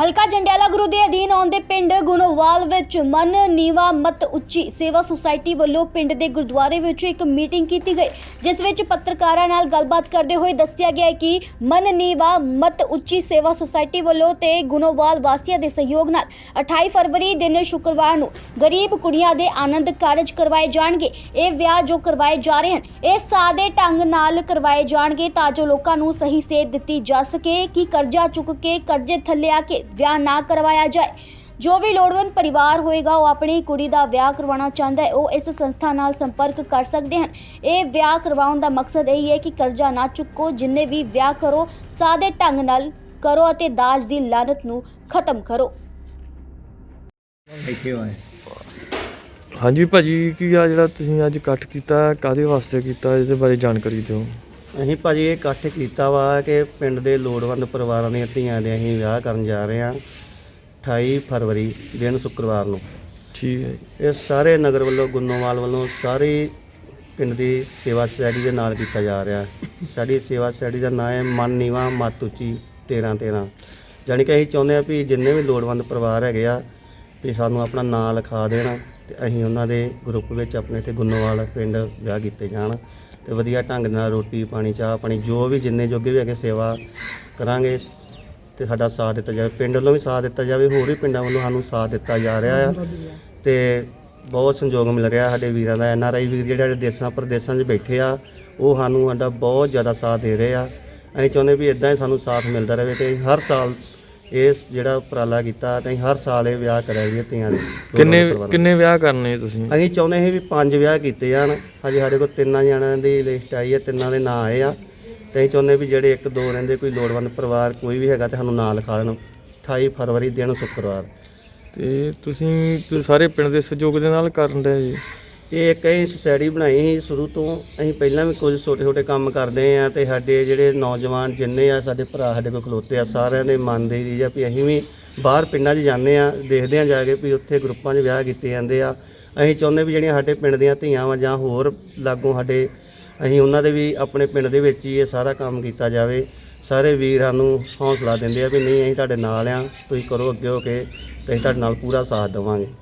ਹਲਕਾ ਜੰਡਿਆਲਾ ਗੁਰੂ ਦੇ ਅਧੀਨ ਆਉਂਦੇ ਪਿੰਡ ਗੁਣੋਵਾਲ ਵਿੱਚ ਮਨ ਨੀਵਾ ਮਤ ਉੱਚੀ ਸੇਵਾ ਸੁਸਾਇਟੀ ਵੱਲੋਂ ਪਿੰਡ ਦੇ ਗੁਰਦੁਆਰੇ ਵਿੱਚ ਇੱਕ ਮੀਟਿੰਗ ਕੀਤੀ ਗਈ, ਜਿਸ ਵਿੱਚ ਪੱਤਰਕਾਰਾਂ ਨਾਲ ਗੱਲਬਾਤ ਕਰਦੇ ਹੋਏ ਦੱਸਿਆ ਗਿਆ ਕਿ ਮਨ ਨੀਵਾ ਮਤ ਉੱਚੀ ਸੇਵਾ ਸੁਸਾਇਟੀ ਵੱਲੋਂ ਤੇ ਗੁਣੋਵਾਲ ਵਾਸੀਆਂ ਦੇ ਸਹਿਯੋਗ ਨਾਲ 28 ਫਰਵਰੀ ਦਿਨ ਸ਼ੁੱਕਰਵਾਰ ਨੂੰ ਗਰੀਬ ਕੁੜੀਆਂ ਦੇ ਆਨੰਦ ਕਾਰਜ ਕਰਵਾਏ ਜਾਣਗੇ। ਇਹ ਵਿਆਹ ਜੋ ਕਰਵਾਏ ਜਾ ਰਹੇ ਹਨ, ਇਹ ਸਾਦੇ ਢੰਗ ਨਾਲ ਕਰਵਾਏ ਜਾਣਗੇ ਤਾਂ ਜੋ ਲੋਕਾਂ ਨੂੰ ਸਹੀ ਸੇਧ ਦਿੱਤੀ ਜਾ ਸਕੇ, ਕਿ ਕਰਜ਼ਾ ਚੁੱਕ ਕੇ ਕਰਜ਼ੇ ਥੱਲੇ ਆ ਕੇ ਵਿਆਹ ਨਾ ਕਰਵਾਇਆ ਜਾਏ। ਜੋ ਵੀ ਲੋੜਵੰਦ ਪਰਿਵਾਰ ਹੋਏਗਾ ਉਹ ਆਪਣੀ ਕੁੜੀ ਦਾ ਵਿਆਹ ਕਰਵਾਉਣਾ ਚਾਹੁੰਦਾ ਹੈ। ਉਹ ਇਸ ਸੰਸਥਾ ਨਾਲ ਸੰਪਰਕ ਕਰ ਸਕਦੇ ਹਨ। ਇਹ ਵਿਆਹ ਕਰਵਾਉਣ ਦਾ ਮਕਸਦ ਇਹ ਹੈ ਕਿ ਕਰਜ਼ਾ ਨਾ ਚੁੱਕੋ ਜਿੰਨੇ ਵੀ ਵਿਆਹ ਕਰੋ ਸਾਦੇ ਢੰਗ ਨਾਲ ਕਰੋ ਅਤੇ ਦਾਜ ਦੀ ਲਾਨਤ ਨੂੰ ਖਤਮ ਕਰੋ। ਹੋਏ ਹਾਂਜੀ ਭਾਜੀ ਕੀ ਆ ਜਿਹੜਾ ਤੁਸੀਂ ਅੱਜ ਇਕੱਠ ਕੀਤਾ ਕਾਦੇ ਵਾਸਤੇ ਕੀਤਾ ਇਹਦੇ ਬਾਰੇ ਜਾਣਕਾਰੀ ਦਿਓ। ਅਸੀਂ ਭਾਜੀ ਇਹ ਇਕੱਠ ਕੀਤਾ ਵਾ ਕਿ ਪਿੰਡ ਦੇ ਲੋੜਵੰਦ ਪਰਿਵਾਰਾਂ ਦੀਆਂ ਧੀਆਂ ਦੇ ਅਸੀਂ ਵਿਆਹ ਕਰਨ ਜਾ ਰਹੇ ਹਾਂ 28 ਫਰਵਰੀ ਦਿਨ ਸ਼ੁੱਕਰਵਾਰ ਨੂੰ। ਠੀਕ ਹੈ ਜੀ। ਇਹ ਸਾਰੇ ਨਗਰ ਵੱਲੋਂ ਗੁੰਨੋਵਾਲ ਵੱਲੋਂ ਸਾਰੇ ਪਿੰਡ ਦੀ ਸੇਵਾ ਸੁਸਾਇਟੀ ਦੇ ਨਾਲ ਕੀਤਾ ਜਾ ਰਿਹਾ। ਸਾਡੀ ਸੇਵਾ ਸੁਸਾਇਟੀ ਦਾ ਨਾਮ ਹੈ ਮਨ ਨੀਵਾ ਮਤ ਉੱਚੀ 13 13 ਜਾਣੀ ਕਿ ਅਸੀਂ ਚਾਹੁੰਦੇ ਹਾਂ ਵੀ ਜਿੰਨੇ ਵੀ ਲੋੜਵੰਦ ਪਰਿਵਾਰ ਹੈਗੇ ਆ ਵੀ ਸਾਨੂੰ ਆਪਣਾ ਨਾਂ ਲਿਖਾ ਦੇਣ ਤੇ ਅਸੀਂ ਉਹਨਾਂ ਦੇ ਗਰੁੱਪ ਵਿੱਚ ਆਪਣੇ ਤੇ ਗੁੰਨੋਵਾਲ ਪਿੰਡ ਵਿਆਹ ਕੀਤੇ ਜਾਣ ਤੇ ਵਧੀਆ ਢੰਗ ਨਾਲ ਰੋਟੀ, ਪਾਣੀ, ਚਾਹ ਪਾਣੀ ਜੋ ਵੀ ਜਿੰਨੇ ਜੋਗੇ ਵੀ ਹੈਗੇ ਸੇਵਾ ਕਰਾਂਗੇ ਤੇ ਸਾਡਾ ਸਾਥ ਦਿੱਤਾ ਜਾਵੇ। ਪਿੰਡ ਵੱਲੋਂ ਵੀ ਸਾਥ ਦਿੱਤਾ ਜਾਵੇ, ਹੋਰ ਵੀ ਪਿੰਡਾਂ ਵੱਲੋਂ ਸਾਨੂੰ ਸਾਥ ਦਿੱਤਾ ਜਾ ਰਿਹਾ ਆ। ਤੇ ਬਹੁਤ ਸੰਯੋਗ ਮਿਲ ਰਿਹਾ ਸਾਡੇ ਵੀਰਾਂ ਦਾ, ਐਨ ਆਰ ਆਈ ਵੀਰ ਜਿਹੜੇ ਦੇਸ਼ਾਂ ਪ੍ਰਦੇਸ਼ਾਂ 'ਚ ਬੈਠੇ ਆ, ਉਹ ਸਾਨੂੰ ਸਾਡਾ ਬਹੁਤ ਜ਼ਿਆਦਾ ਸਾਥ ਦੇ ਰਹੇ ਆ। ਅਸੀਂ ਚਾਹੁੰਦੇ ਵੀ ਇਦਾਂ ਹੀ ਸਾਨੂੰ ਸਾਥ ਮਿਲਦਾ ਰਹੇ ਤੇ ਹਰ ਸਾਲ ਇਸ ਜਿਹੜਾ ਉਪਰਾਲਾ ਕੀਤਾ ਤੇ ਅਸੀਂ ਹਰ ਸਾਲ ਇਹ ਵਿਆਹ ਕਰਾਂਗੇ ਧੀਆਂ ਦੇ। ਕਿੰਨੇ ਕਿੰਨੇ ਵਿਆਹ ਕਰਨੇ ਤੁਸੀਂ? ਅਸੀਂ ਚਾਹੁੰਦੇ ਸੀ ਵੀ ਪੰਜ ਵਿਆਹ ਕੀਤੇ ਜਾਣ। ਹਜੇ ਸਾਡੇ ਕੋਲ ਤਿੰਨਾਂ ਜਣਿਆਂ ਦੀ ਲਿਸਟ ਆਈ ਹੈ ਤਿੰਨਾਂ ਦੇ ਨਾਂ ਆਏ ਆ। ਤੇ ਅਸੀਂ ਚਾਹੁੰਦੇ ਵੀ ਜਿਹੜੇ ਇੱਕ ਦੋ ਰਹਿੰਦੇ ਕੋਈ ਲੋੜਵੰਦ ਪਰਿਵਾਰ ਕੋਈ ਵੀ ਹੈਗਾ ਤੇ ਸਾਨੂੰ ਨਾਂ ਲਿਖਾ ਦੇਣ। 28 ਫਰਵਰੀ ਦਿਨ ਸ਼ੁੱਕਰਵਾਰ। ਤੇ ਤੁਸੀਂ ਤੁਸੀਂ ਸਾਰੇ ਪਿੰਡ ਦੇ ਸਹਿਯੋਗ ਦੇ ਨਾਲ ਕਰਨ ਦੇ ਜੀ। ਇਹ ਇੱਕ ਅਸੀਂ ਸੁਸਾਇਟੀ ਬਣਾਈ ਸੀ ਸ਼ੁਰੂ ਤੋਂ, ਅਸੀਂ ਪਹਿਲਾਂ ਵੀ ਕੁਝ ਛੋਟੇ ਛੋਟੇ ਕੰਮ ਕਰਦੇ ਆ ਤੇ ਸਾਡੇ ਜਿਹੜੇ ਨੌਜਵਾਨ ਜਿੰਨੇ ਆ, ਸਾਡੇ ਭਰਾ ਸਾਡੇ ਕੋਲ ਖਲੋਤੇ ਆ, ਸਾਰਿਆਂ ਦੇ ਮਨ ਦੇ ਜੀ ਆ ਵੀ ਅਸੀਂ ਵੀ ਬਾਹਰ ਪਿੰਡਾਂ 'ਚ ਜਾਂਦੇ ਆ ਦੇਖਦੇ ਆ ਜਾ ਕੇ ਵੀ ਉੱਥੇ ਗਰੁੱਪਾਂ 'ਚ ਵਿਆਹ ਕੀਤੇ ਜਾਂਦੇ ਆ। ਅਸੀਂ ਚਾਹੁੰਦੇ ਵੀ ਜਿਹੜੀਆਂ ਸਾਡੇ ਪਿੰਡ ਦੀਆਂ ਧੀਆਂ ਵਾ ਜਾਂ ਹੋਰ ਲਾਗੋਂ ਸਾਡੇ, ਅਸੀਂ ਉਹਨਾਂ ਦੇ ਵੀ ਆਪਣੇ ਪਿੰਡ ਦੇ ਵਿੱਚ ਹੀ ਇਹ ਸਾਰਾ ਕੰਮ ਕੀਤਾ ਜਾਵੇ। ਸਾਰੇ ਵੀਰਾਂ ਨੂੰ ਹੌਸਲਾ ਦਿੰਦੇ ਆ ਵੀ ਨਹੀਂ, ਅਸੀਂ ਤੁਹਾਡੇ ਨਾਲ ਆ, ਤੁਸੀਂ ਕਰੋ ਅੱਗੇ ਹੋ ਕੇ ਤੇ ਅਸੀਂ ਤੁਹਾਡੇ ਨਾਲ ਪੂਰਾ ਸਾਥ ਦੇਵਾਂਗੇ।